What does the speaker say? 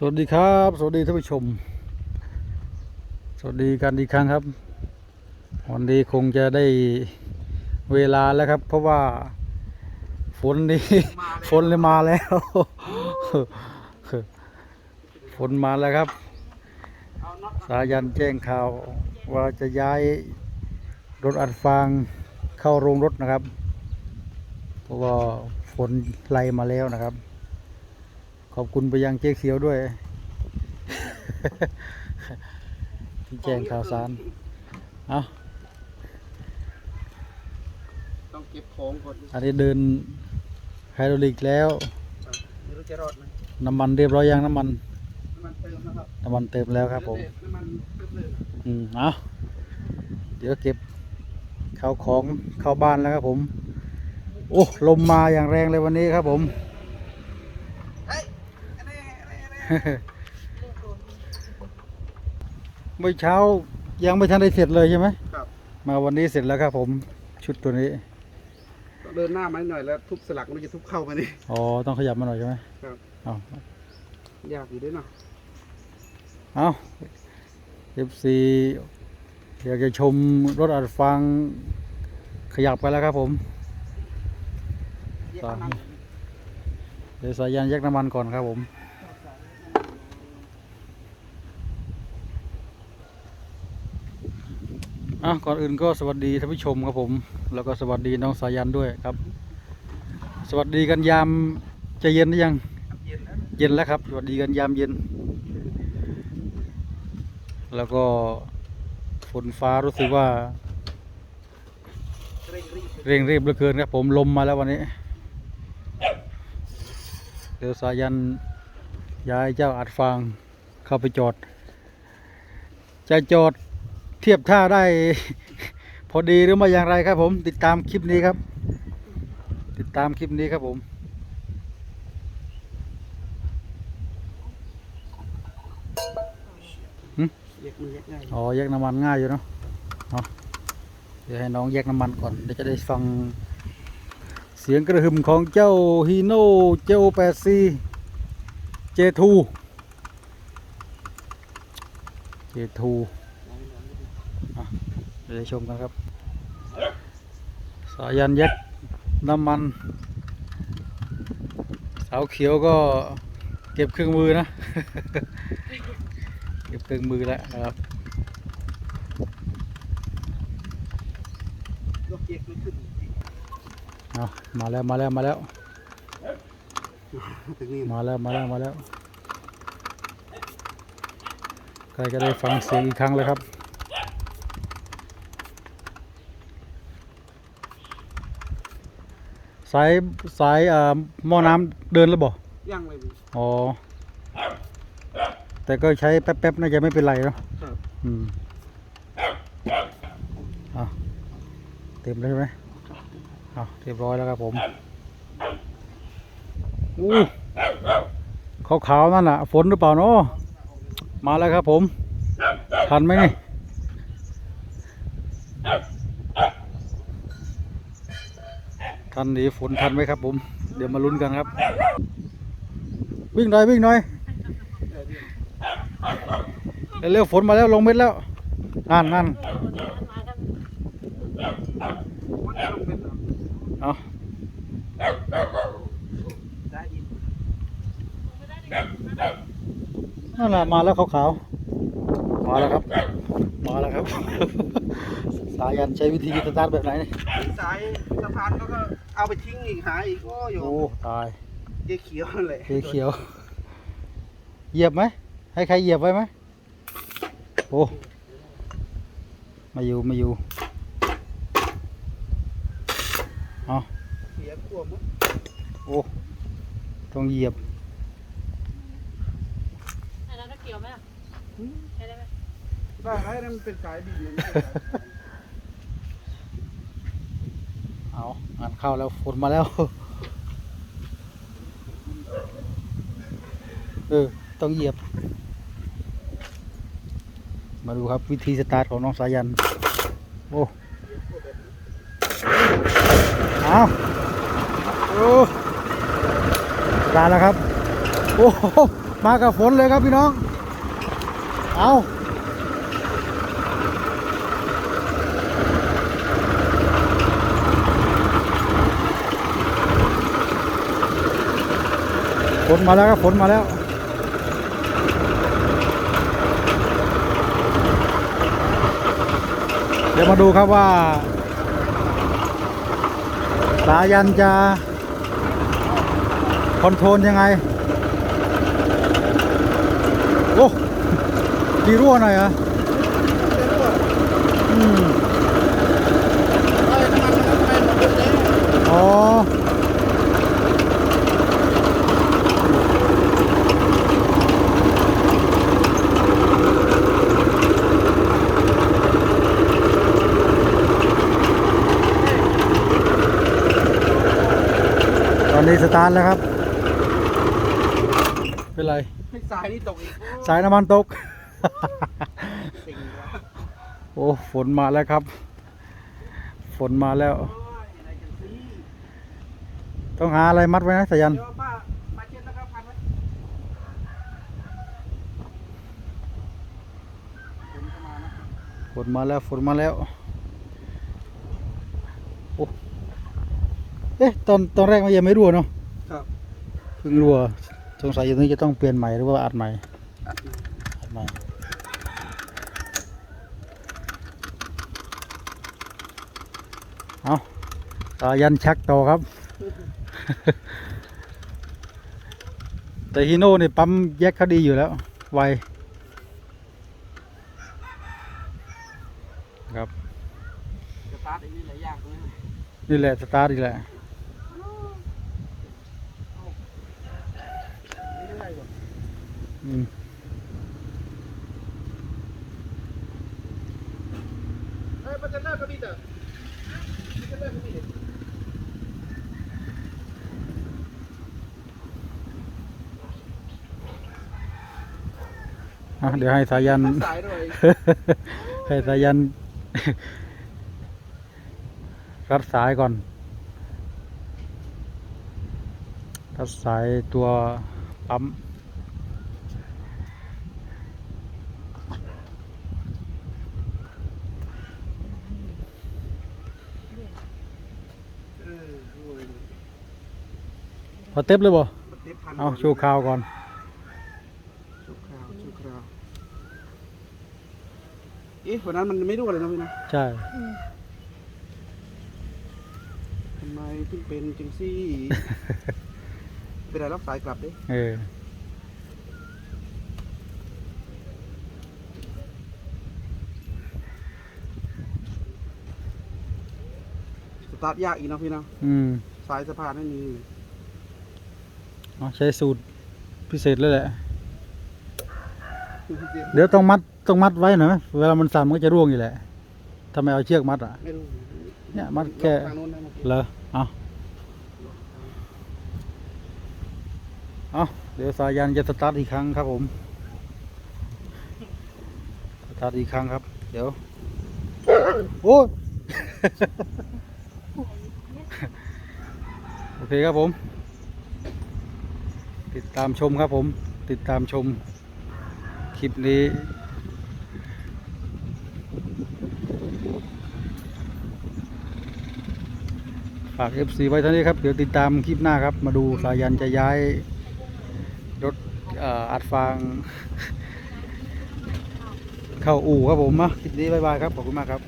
สวัสดีครับ สวัสดีท่านผู้ชม สวัสดีกันอีกครั้งครับ วันนี้คงจะได้เวลาแล้วครับ เพราะว่าฝนนี่ฝนเลยมาแล้ว ฝนมาแล้วครับ สายันแจ้งข่าวว่าจะย้ายรถอัดฟางเข้าโรงรถนะครับ เพราะว่าฝนไล่มาแล้วนะครับ อบคุณไปยังเจ๊เขียวด้วย ที่แจ้งข่าวสาร เอาต้องเก็บของก่อนอันนี้เดินไฮดรอลิกแล้ว ไม่รู้จะรอดไหมน้ำมันเรียบร้อยยังน้ำมัน น้ำมันเติมนะครับน้ำมันเต็มแล้วครับผม น้ำมันเติมเลย อืมเอาเดี๋ยวเก็บข้าวของเข้าบ้านแล้วครับผม โอ้ ลมมาอย่างแรงเลยวันนี้ครับผม เฮ้ยอันนี้อันนี้อันนี้ เมื่อเช้ายังไม่ทันได้เสร็จเลยใช่ไหมครับ มาวันนี้เสร็จแล้วครับผมชุดตัวนี้ต้องเดินหน้ามาหน่อยแล้วทุบสลักมันจะทุบเข้ามานี่อ๋อต้องขยับมาหน่อยใช่ไหมครับเอายากอยู่ด้วยเนาะเอาเอฟซีอยากจะชมรถอัดฟังขยับไปแล้วครับผมแยกน้ำมันเดี๋ยวสายยานแยกน้ำมันก่อนครับผม อะก่อนอื่นก็สวัสดีท่านผู้ชมครับผม แล้วก็สวัสดีน้องสายันด้วยครับ สวัสดีกันยามจะเย็นหรือยัง เย็นเย็นแล้วครับ สวัสดีกันยามเย็น แล้วก็ฝนฟ้ารู้สึกว่าเร่งเร่งรีบเหลือเกินครับผมลมมาแล้ววันนี้เดี๋ยวสายันย้ายเจ้าอัดฟางเข้าไปจอด จะจอด เทียบท่าได้ พอดีหรือไม่อย่างไรครับผม ติดตามคลิปนี้ครับ ติดตามคลิปนี้ครับผมอ๋อแยกน้ำมันง่ายอยู่เนาะเอาเดี๋ยวให้น้องแยกน้ำมันก่อนเดี๋ยวจะได้ฟัง เสียงกระหึ่มของเจ้าฮีโน่เจ้าแปดซีเจทูเจทู เดี๋ยวได้ชมกันครับ สายันแยกน้ำมันเสาวเขียวก็เก็บเครื่องมือนะ เก็บเครื่องมือแล้วนะครับมาแล้วมาแล้วมาแล้ว มาแล้วมาแล้วมาแล้วใครก็ได้ฟังเสียงอีกครั้งเลยครับ สายสายเอ่อหม้อน้ำเดินแล้วบ่ย่างเลยพี่ อ๋อ แต่ก็ใช้แป๊บๆน่าจะไม่เป็นไรเนาะครับ อืมเอาเต็มแล้วใช่ไหมเอาเรียบร้อยแล้วครับผมอู้ขาวๆนั่นน่ะ ฝนหรือเปล่าเนาะมาแล้วครับผม ทันไหมนี่ ทันหนีฝนทันไหมครับ ผม เดี๋ยวมาลุ้นกันครับ วิ่งหน่อยวิ่งหน่อยเร็วฝนมาแล้วลงเม็ดแล้วนั่นนั่นเอานั่นแหละมาแล้วขาวๆมาแล้วครับ มาแล้วครับ สายันใช้วิธีสตาร์ทแบบไหนนี่สายสะพานก็ เอาไปทิ้งอีกหาอีกโอ้โยโอ้ตายเยเขียวนั่นแหละเขียวเขียวเหยียบไหมให้ใครเหยียบไว้ไหมโอ้ไมาอยู่ไมาอยู่เอาเสียขั้วหมดโอ้ต้องเหยียบอันนั้นก็เกี่ยวไหมล่ะใช้ได้ไหมได้ไหมนั่นมันเป็นสายดิน เอางานเข้าแล้วฝนมาแล้ว เออ ต้องเหยียบ มาดูครับวิธีสตาร์ทของน้องสายัน โอ้เอาโอ้ตาแล้วครับ โอ้โหมากับฝนเลยครับพี่น้อง เอา ฝนมาแล้วครับฝนมาแล้วเดี๋ยวมาดูครับว่าสายันจะคอนโทรลยังไงโอ้ดีรั่วหน่อยเหรออืมอ๋อ สตาร์ทแล้วครับ เป็นไรให้สายนี่ตกอีกสายน้ำมันตกสิ่งวะโอ้ ฝนมาแล้วครับ ฝนมาแล้วโอ้ยอะไรกันสิต้องหาอะไรมัดไว้นะสายันเดี๋ยวป้ามาเช็ดแล้วก็พันไว้ฝนเข้ามานะฝนมาแล้วฝนมาแล้ว โอ้ เอ๊ะตอนตอนแรกมันยังไม่รั่วเนาะครับเพิ่งรั่วสงสัยอย่างนี้จะต้องเปลี่ยนใหม่หรือว่าอัดใหม่อะอัดใหม่เอาสายันชักต่อครับ แต่ฮีโน่เนี่ยปั๊มแยกเขาดีอยู่แล้ว ไวครับสตาร์ทไอ้นี่หลายอย่างตรงนี้นี่แหละสตาร์ทอีกแหละ งสายด้วยให้สายันรัดสายก่อน รัดสายตัวปั๊ม เออโอ้ย พอเต็บเลยบ่มันเต็มพันเอาโชว์ข่าวก่อนชั่วคราวชั่วคราวเอ๊ะวันนั้นมันไม่รั่วเลยนะพี่นะใช่ทำไมถึงเป็นจังซี่เป็นไรรับสายกลับดิเออสตาร์ทยากอีกเนาะพี่เนาะอืมสายสะพานไม่มีเอา ใช้สูตรพิเศษเลยแหละ เดี๋ยวต้องมัดต้องมัดไว้หน่อยไหมเวลามันสั่นมันก็จะร่วงอยู่แหละถ้าไมเอาเชือกมัดอะไม่รู้เนี่ยมัดแค่เหรอเอาเอาเดี๋ยวสายันจะสตาร์ทอีกครั้งครับผมสตาร์ทอีกครั้งครับ เดี๋ยวโอ้โอเคครับผม ติดตามชมครับผม ติดตามชม คลิปนี้ ฝาก FC ไว้เท่านี้ครับ เดี๋ยวติดตามคลิปหน้าครับ มาดูสายันจะย้าย รถอัดฟาง เข้าอู่ครับผมนะคลิปนี้ บ๊ายบายครับ ขอบคุณมากครับ